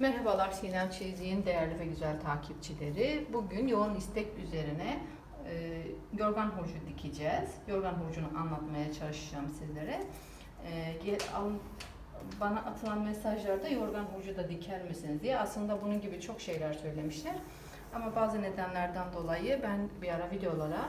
Merhabalar Sinem Çeyiz'in değerli ve güzel takipçileri. Bugün yoğun istek üzerine e, yorgan hurcu dikeceğiz. Yorgan hurcunu anlatmaya çalışacağım sizlere. E, al, bana atılan mesajlarda yorgan hurcu da diker misiniz diye aslında bunun gibi çok şeyler söylemişler. Ama bazı nedenlerden dolayı ben bir ara videolara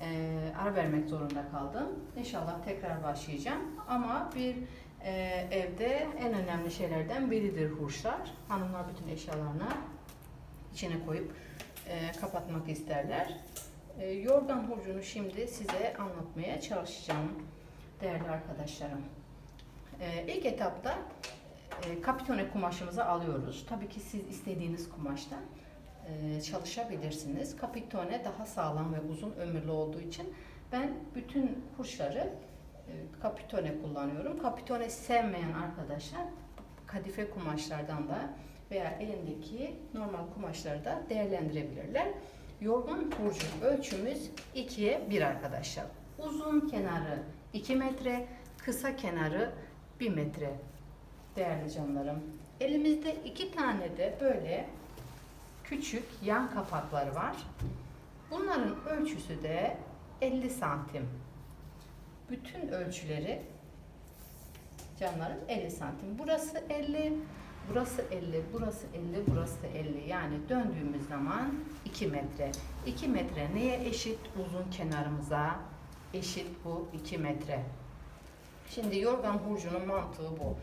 e, ara vermek zorunda kaldım. İnşallah tekrar başlayacağım. Ama bir ee, evde en önemli şeylerden biridir hurçlar. Hanımlar bütün eşyalarını içine koyup e, kapatmak isterler. E, yorgan hurcunu şimdi size anlatmaya çalışacağım değerli arkadaşlarım. E, ilk etapta e, kapitone kumaşımızı alıyoruz. Tabii ki siz istediğiniz kumaştan e, çalışabilirsiniz. Kapitone daha sağlam ve uzun ömürlü olduğu için ben bütün hurçları e, kapitone kullanıyorum. Kapitone sevmeyen arkadaşlar kadife kumaşlardan da veya elindeki normal kumaşları da değerlendirebilirler. Yorgan hurcu ölçümüz 2'ye 1 arkadaşlar. Uzun kenarı 2 metre, kısa kenarı 1 metre değerli canlarım. Elimizde iki tane de böyle küçük yan kapakları var. Bunların ölçüsü de 50 santim bütün ölçüleri canlarım 50 santim. Burası 50, burası 50, burası 50, burası 50. Yani döndüğümüz zaman 2 metre. 2 metre neye eşit? Uzun kenarımıza eşit bu 2 metre. Şimdi yorgan hurcunun mantığı bu.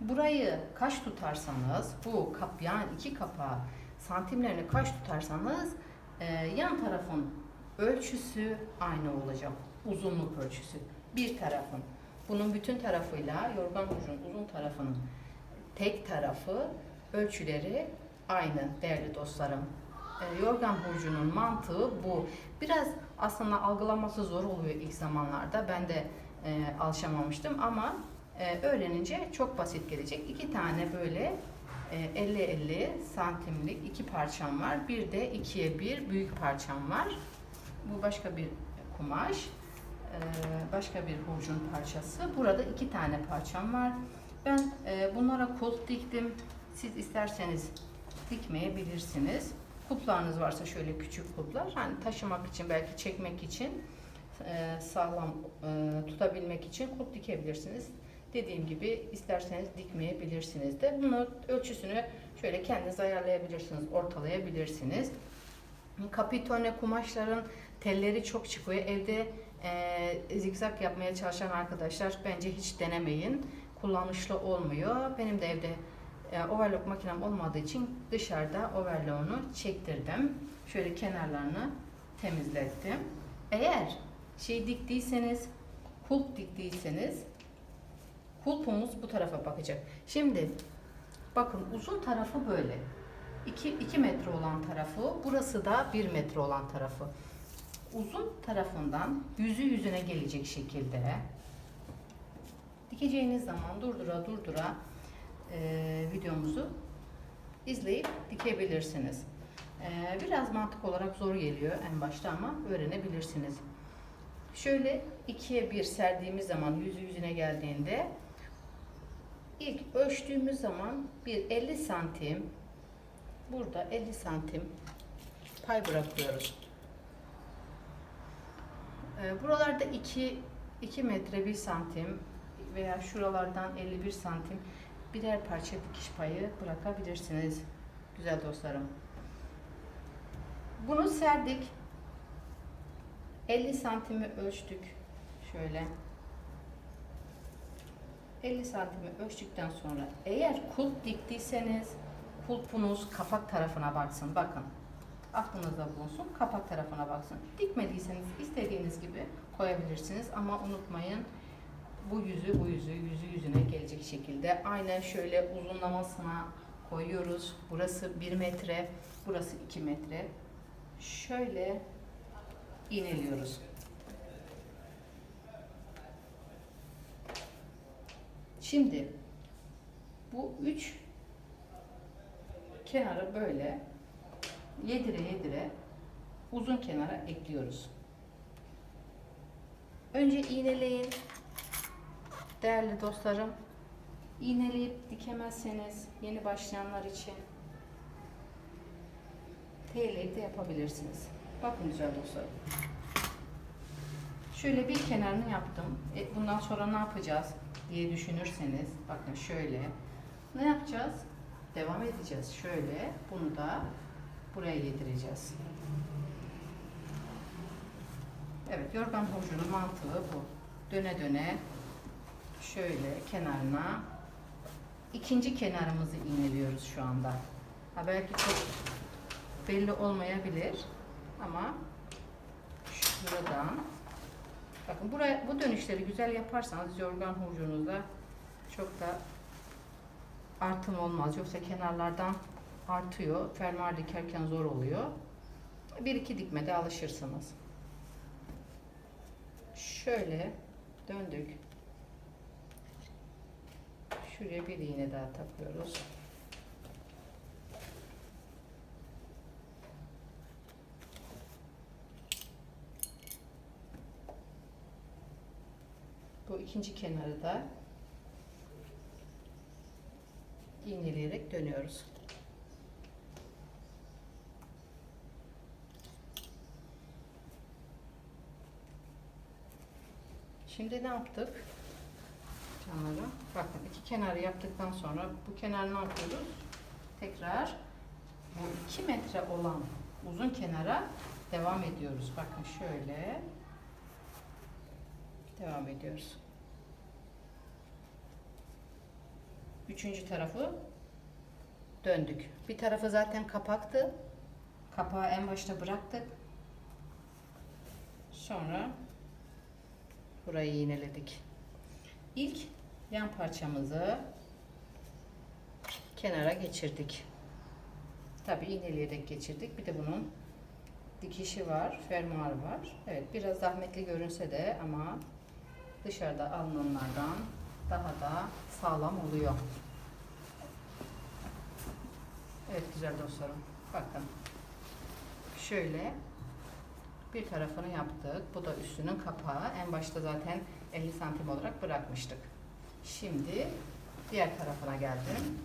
Burayı kaç tutarsanız bu kap yani iki kapağı santimlerini kaç tutarsanız e, yan tarafın ölçüsü aynı olacak. Uzunluk ölçüsü bir tarafın. Bunun bütün tarafıyla yorgan ucunun uzun tarafının tek tarafı ölçüleri aynı değerli dostlarım. E, yorgan burcunun mantığı bu. Biraz aslında algılaması zor oluyor ilk zamanlarda. Ben de e, alışamamıştım ama e, öğrenince çok basit gelecek. İki tane böyle e, 50-50 santimlik iki parçam var. Bir de ikiye bir büyük parçam var. Bu başka bir kumaş. Ee, başka bir hurcun parçası. Burada iki tane parçam var. Ben e, bunlara kulp diktim. Siz isterseniz dikmeyebilirsiniz. Kulplarınız varsa şöyle küçük kulplar. Hani taşımak için belki çekmek için e, sağlam e, tutabilmek için kulp dikebilirsiniz. Dediğim gibi isterseniz dikmeyebilirsiniz de. Bunu ölçüsünü şöyle kendiniz ayarlayabilirsiniz, ortalayabilirsiniz. Kapitone kumaşların telleri çok çıkıyor. Evde e, zigzag yapmaya çalışan arkadaşlar bence hiç denemeyin. Kullanışlı olmuyor. Benim de evde e, overlock makinem olmadığı için dışarıda overlock'unu çektirdim. Şöyle kenarlarını temizlettim. Eğer şey diktiyseniz, kulp diktiyseniz kulpumuz bu tarafa bakacak. Şimdi bakın uzun tarafı böyle. 2, 2 metre olan tarafı, burası da 1 metre olan tarafı uzun tarafından yüzü yüzüne gelecek şekilde dikeceğiniz zaman durdura durdura e, videomuzu izleyip dikebilirsiniz. E, biraz mantık olarak zor geliyor en başta ama öğrenebilirsiniz. Şöyle ikiye bir serdiğimiz zaman yüzü yüzüne geldiğinde ilk ölçtüğümüz zaman bir 50 santim burada 50 santim pay bırakıyoruz. Ee, buralarda 2 2 metre 1 santim veya şuralardan 51 santim birer parça dikiş payı bırakabilirsiniz güzel dostlarım. Bunu serdik. 50 santimi ölçtük. Şöyle. 50 santimi ölçtükten sonra eğer kulp diktiyseniz kulpunuz kapak tarafına baksın. Bakın aklınızda bulunsun. Kapak tarafına baksın. Dikmediyseniz istediğiniz gibi koyabilirsiniz ama unutmayın bu yüzü bu yüzü yüzü yüzüne gelecek şekilde aynen şöyle uzunlamasına koyuyoruz. Burası 1 metre, burası 2 metre. Şöyle iğneliyoruz. Şimdi bu üç kenarı böyle yedire yedire uzun kenara ekliyoruz. Önce iğneleyin. Değerli dostlarım, iğneleyip dikemezseniz yeni başlayanlar için TL'yi de yapabilirsiniz. Bakın güzel dostlarım. Şöyle bir kenarını yaptım. E, bundan sonra ne yapacağız diye düşünürseniz bakın şöyle ne yapacağız? Devam edeceğiz. Şöyle bunu da buraya yedireceğiz. Evet, yorgan hurcunun mantığı bu. Döne döne şöyle kenarına ikinci kenarımızı iğneliyoruz şu anda. Ha belki çok belli olmayabilir ama şuradan bakın buraya bu dönüşleri güzel yaparsanız yorgan hurcunuzda çok da artım olmaz. Yoksa kenarlardan artıyor. Fermuar dikerken zor oluyor. Bir iki dikmede alışırsınız. Şöyle döndük. Şuraya bir iğne daha takıyoruz. Bu ikinci kenarı da iğneleyerek dönüyoruz. Şimdi ne yaptık? Canlarım. Bakın iki kenarı yaptıktan sonra bu kenar ne yapıyoruz? Tekrar bu 2 metre olan uzun kenara devam ediyoruz. Bakın şöyle devam ediyoruz. Üçüncü tarafı döndük. Bir tarafı zaten kapaktı. Kapağı en başta bıraktık. Sonra burayı iğneledik. İlk yan parçamızı kenara geçirdik. Tabi iğneleyerek geçirdik. Bir de bunun dikişi var, fermuar var. Evet biraz zahmetli görünse de ama dışarıda alınanlardan daha da sağlam oluyor. Evet güzel dostlarım. Bakın. Şöyle bir tarafını yaptık. Bu da üstünün kapağı. En başta zaten 50 santim olarak bırakmıştık. Şimdi diğer tarafına geldim.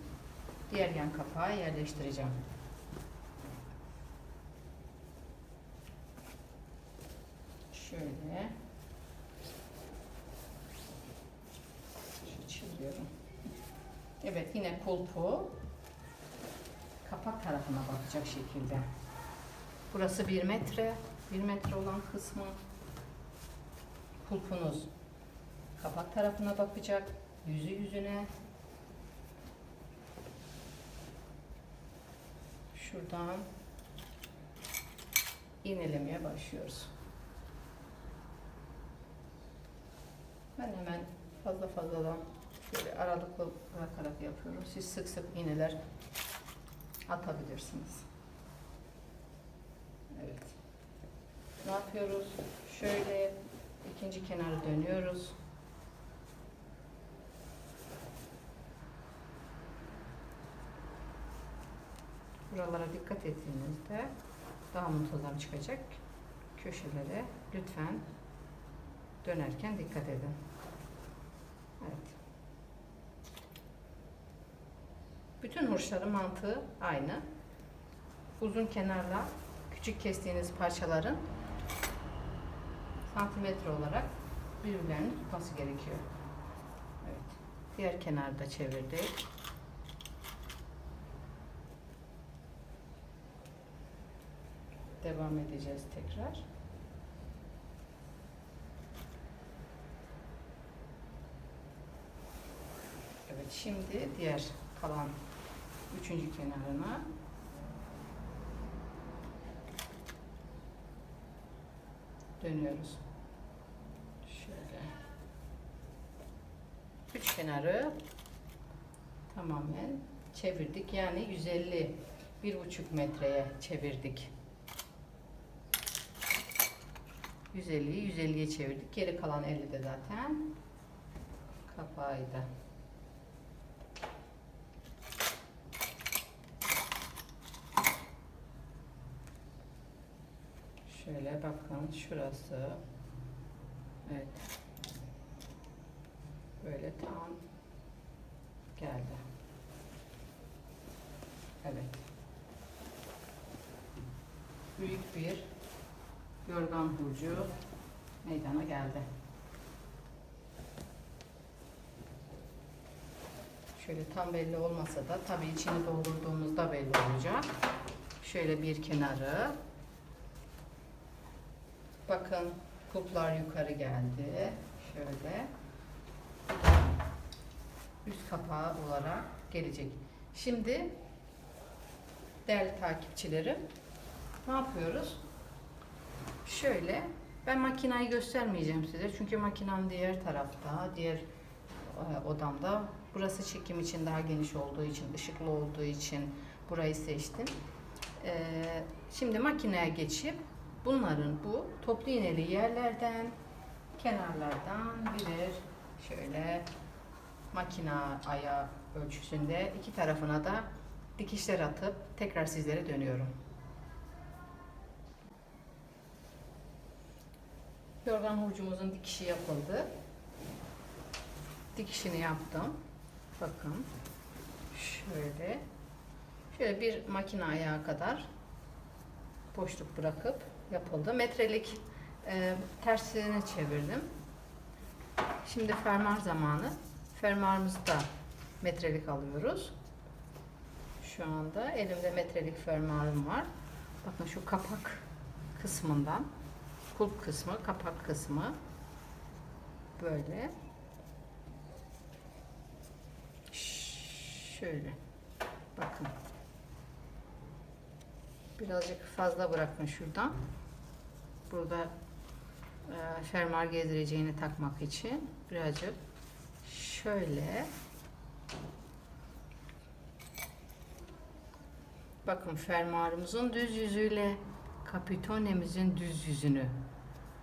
Diğer yan kapağı yerleştireceğim. Şöyle. Şu çiziyorum. Evet yine kulpu kapak tarafına bakacak şekilde. Burası 1 metre. 1 metre olan kısmı kulpunuz kapak tarafına bakacak. Yüzü yüzüne. Şuradan iğnelemeye başlıyoruz. Ben hemen fazla fazladan şöyle aralıklı bırakarak yapıyorum. Siz sık sık iğneler atabilirsiniz. Evet. Ne yapıyoruz? Şöyle ikinci kenarı dönüyoruz. Buralara dikkat ettiğinizde daha muntazam çıkacak köşelere lütfen dönerken dikkat edin. Evet. Bütün hurçların mantığı aynı. Uzun kenarla küçük kestiğiniz parçaların santimetre olarak birbirlerini tutması gerekiyor. Evet. Diğer kenarda çevirdik. Devam edeceğiz tekrar. Evet şimdi diğer kalan üçüncü kenarına dönüyoruz. Şöyle. Üç kenarı tamamen çevirdik. Yani 150 bir buçuk metreye çevirdik. 150'yi 150'ye çevirdik. Geri kalan 50 de zaten kapağıydı. Şöyle bakın şurası. Evet. Böyle tam geldi. Evet. Büyük bir yorgan hurcu meydana geldi. Şöyle tam belli olmasa da tabii içini doldurduğumuzda belli olacak. Şöyle bir kenarı. Bakın kulplar yukarı geldi. Şöyle. Üst kapağı olarak gelecek. Şimdi değerli takipçilerim ne yapıyoruz? Şöyle ben makinayı göstermeyeceğim size çünkü makinem diğer tarafta, diğer e, odamda. Burası çekim için daha geniş olduğu için, ışıklı olduğu için burayı seçtim. E, şimdi makineye geçip bunların bu toplu iğneli yerlerden, kenarlardan birer şöyle makina ayağı ölçüsünde iki tarafına da dikişler atıp tekrar sizlere dönüyorum. Yorgan hurcumuzun dikişi yapıldı. Dikişini yaptım. Bakın. Şöyle. Şöyle bir makine ayağı kadar boşluk bırakıp yapıldı. Metrelik e, tersine çevirdim. Şimdi fermuar zamanı. Fermuarımızı da metrelik alıyoruz. Şu anda elimde metrelik fermuarım var. Bakın şu kapak kısmından kulp kısmı, kapak kısmı böyle şöyle bakın birazcık fazla bırakın şuradan burada e, fermuar gezdireceğini takmak için birazcık şöyle bakın fermuarımızın düz yüzüyle kapitonemizin düz yüzünü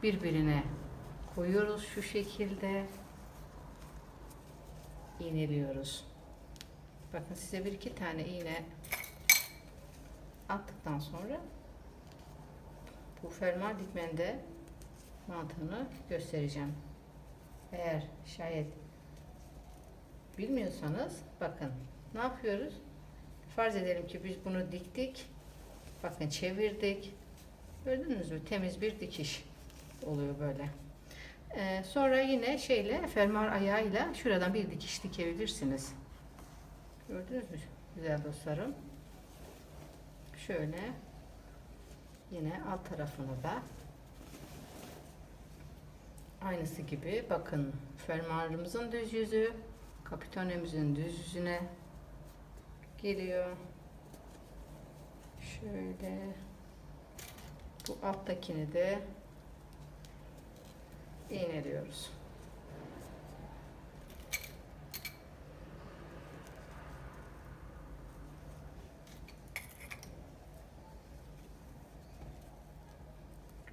birbirine koyuyoruz şu şekilde iğneliyoruz. Bakın size bir iki tane iğne attıktan sonra bu fermuar dikmende mantığını göstereceğim. Eğer şayet bilmiyorsanız bakın ne yapıyoruz? Farz edelim ki biz bunu diktik. Bakın çevirdik. Gördünüz mü? Temiz bir dikiş oluyor böyle. Ee, sonra yine şeyle fermuar ayağıyla şuradan bir dikiş dikebilirsiniz. Gördünüz mü? Güzel dostlarım. Şöyle yine alt tarafını da aynısı gibi bakın fermuarımızın düz yüzü kapitonemizin düz yüzüne geliyor. Şöyle bu alttakini de iğneliyoruz.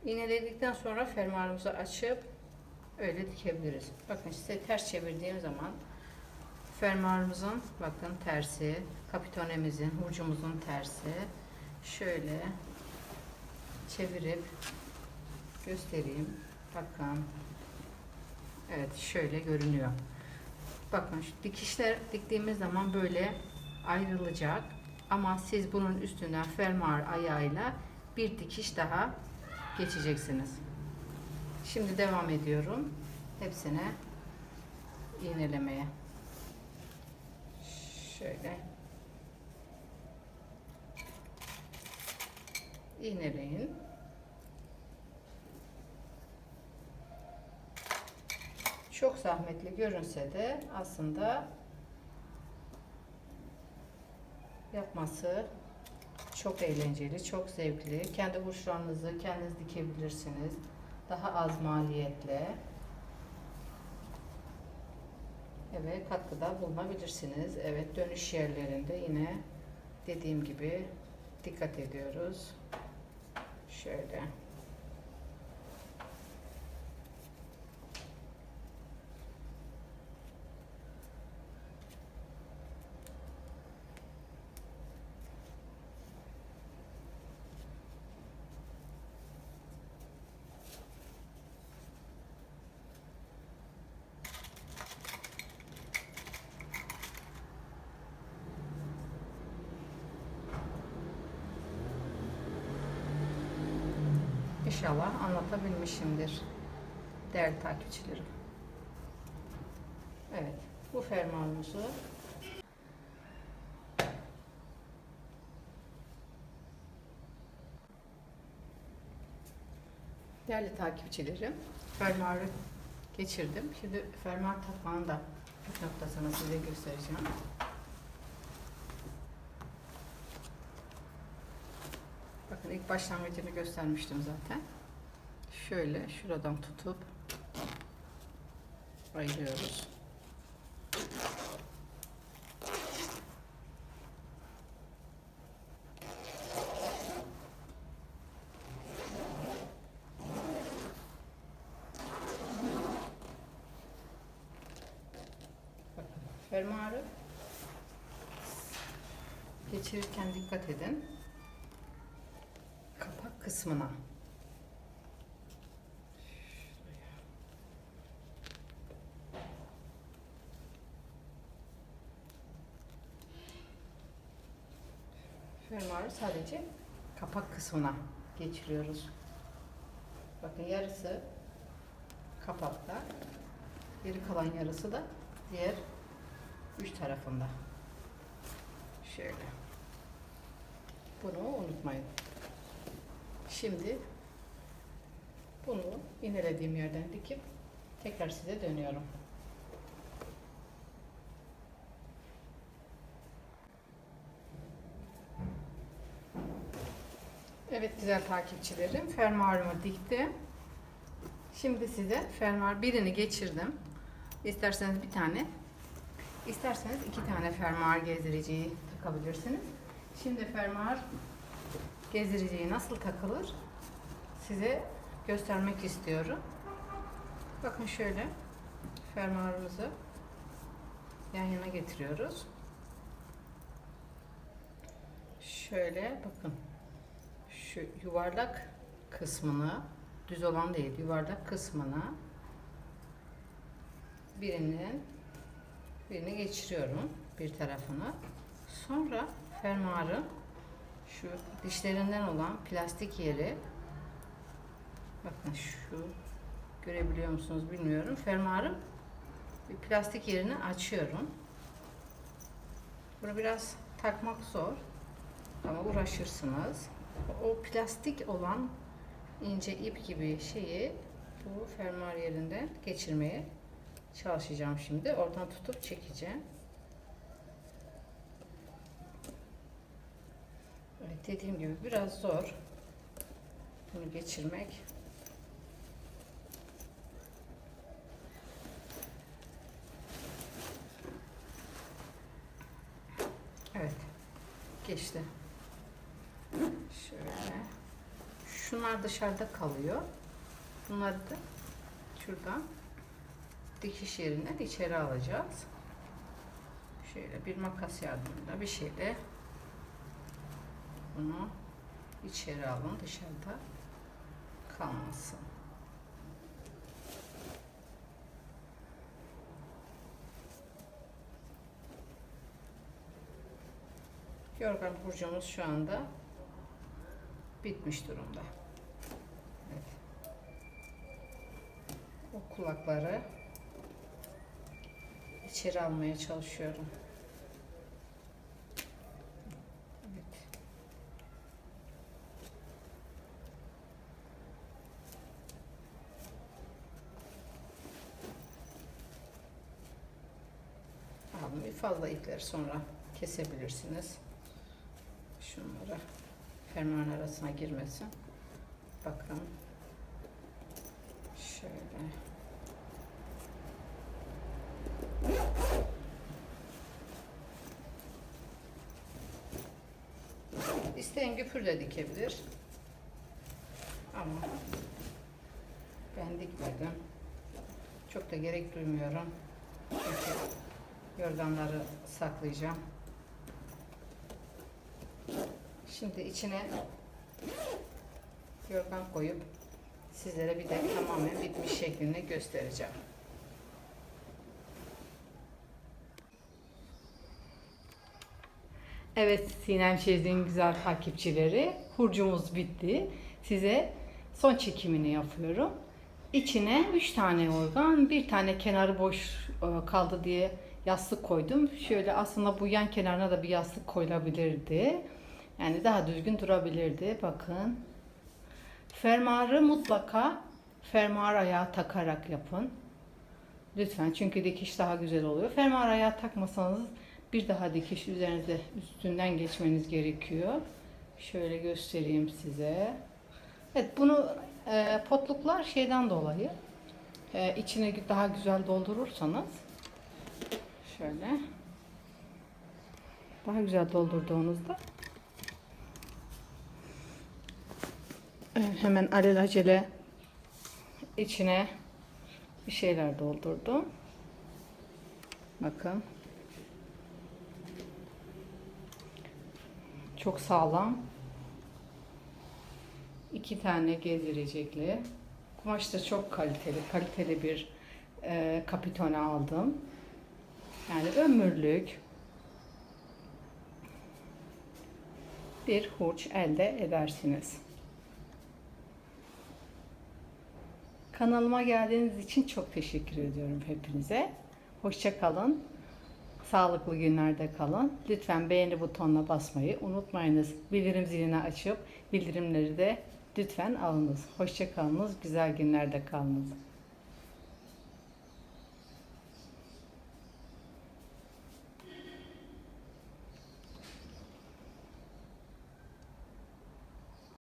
İğneledikten sonra fermuarımızı açıp öyle dikebiliriz. Bakın size ters çevirdiğim zaman fermuarımızın bakın tersi, kapitonemizin, hurcumuzun tersi şöyle çevirip göstereyim. Bakın. Evet şöyle görünüyor. Bakın şu dikişler diktiğimiz zaman böyle ayrılacak. Ama siz bunun üstünden fermuar ayağıyla bir dikiş daha geçeceksiniz. Şimdi devam ediyorum. Hepsine iğnelemeye. Şöyle. iğneleyin. Çok zahmetli görünse de aslında yapması çok eğlenceli, çok zevkli. Kendi burçlarınızı kendiniz dikebilirsiniz. Daha az maliyetle. Evet, katkıda bulunabilirsiniz. Evet, dönüş yerlerinde yine dediğim gibi dikkat ediyoruz. Şöyle. İnşallah anlatabilmişimdir değerli takipçilerim. Evet, bu fermuarımızı Değerli takipçilerim, fermuarı geçirdim. Şimdi fermuar takmanın da noktasını size göstereceğim. Bakın ilk başlangıcını göstermiştim zaten. Şöyle şuradan tutup ayırıyoruz. Fermuarı geçirirken dikkat edin. Kısmına. Fermuarı sadece kapak kısmına geçiriyoruz. Bakın yarısı kapakta, geri kalan yarısı da diğer üç tarafında. Şöyle. Bunu unutmayın. Şimdi bunu inelediğim yerden dikip tekrar size dönüyorum. Evet güzel takipçilerim fermuarımı diktim. Şimdi size fermuar birini geçirdim. İsterseniz bir tane, isterseniz iki tane fermuar gezdiriciyi takabilirsiniz. Şimdi fermuar gezdiriciyi nasıl takılır size göstermek istiyorum. Bakın şöyle fermuarımızı yan yana getiriyoruz. Şöyle bakın şu yuvarlak kısmını düz olan değil yuvarlak kısmına birinin birini geçiriyorum bir tarafını. Sonra fermuarın şu dişlerinden olan plastik yeri bakın şu görebiliyor musunuz bilmiyorum. Fermuarın bir plastik yerini açıyorum. Bunu biraz takmak zor ama uğraşırsınız. O plastik olan ince ip gibi şeyi bu fermuar yerinden geçirmeye çalışacağım şimdi. Oradan tutup çekeceğim. Evet dediğim gibi biraz zor bunu geçirmek. Evet. Geçti. Şöyle. Şunlar dışarıda kalıyor. Bunları da şuradan dikiş yerinden içeri alacağız. Şöyle bir makas yardımıyla bir şeyle bunu içeri alın dışarıda kalmasın. Yorgan burcumuz şu anda bitmiş durumda. Evet. O kulakları içeri almaya çalışıyorum. Evet. Alın bir fazla ipleri sonra kesebilirsiniz. Şunları fermuarın arasına girmesin. Bakın. Şöyle. İsteyen güpür de dikebilir. Ama ben dikmedim. Çok da gerek duymuyorum. Yorganları saklayacağım. Şimdi içine yorgan koyup sizlere bir de tamamen bitmiş şeklini göstereceğim. Evet Sinem Şezli'nin güzel takipçileri. Hurcumuz bitti. Size son çekimini yapıyorum. İçine 3 tane organ, bir tane kenarı boş e, kaldı diye yastık koydum. Şöyle aslında bu yan kenarına da bir yastık koyulabilirdi. Yani daha düzgün durabilirdi. Bakın. Fermuarı mutlaka fermuar ayağı takarak yapın. Lütfen çünkü dikiş daha güzel oluyor. Fermuar ayağı takmasanız bir daha dikiş üzerinize üstünden geçmeniz gerekiyor. Şöyle göstereyim size. Evet bunu e, potluklar şeyden dolayı e, içine daha güzel doldurursanız şöyle daha güzel doldurduğunuzda e, hemen alelacele içine bir şeyler doldurdum. Bakın. Çok sağlam. İki tane gezdirecekli. Kumaş da çok kaliteli. Kaliteli bir e, kapitone aldım. Yani ömürlük bir hurç elde edersiniz. Kanalıma geldiğiniz için çok teşekkür ediyorum hepinize. Hoşça kalın. Sağlıklı günlerde kalın. Lütfen beğeni butonuna basmayı unutmayınız. Bildirim zilini açıp bildirimleri de lütfen alınız. Hoşça kalınız. Güzel günlerde kalınız.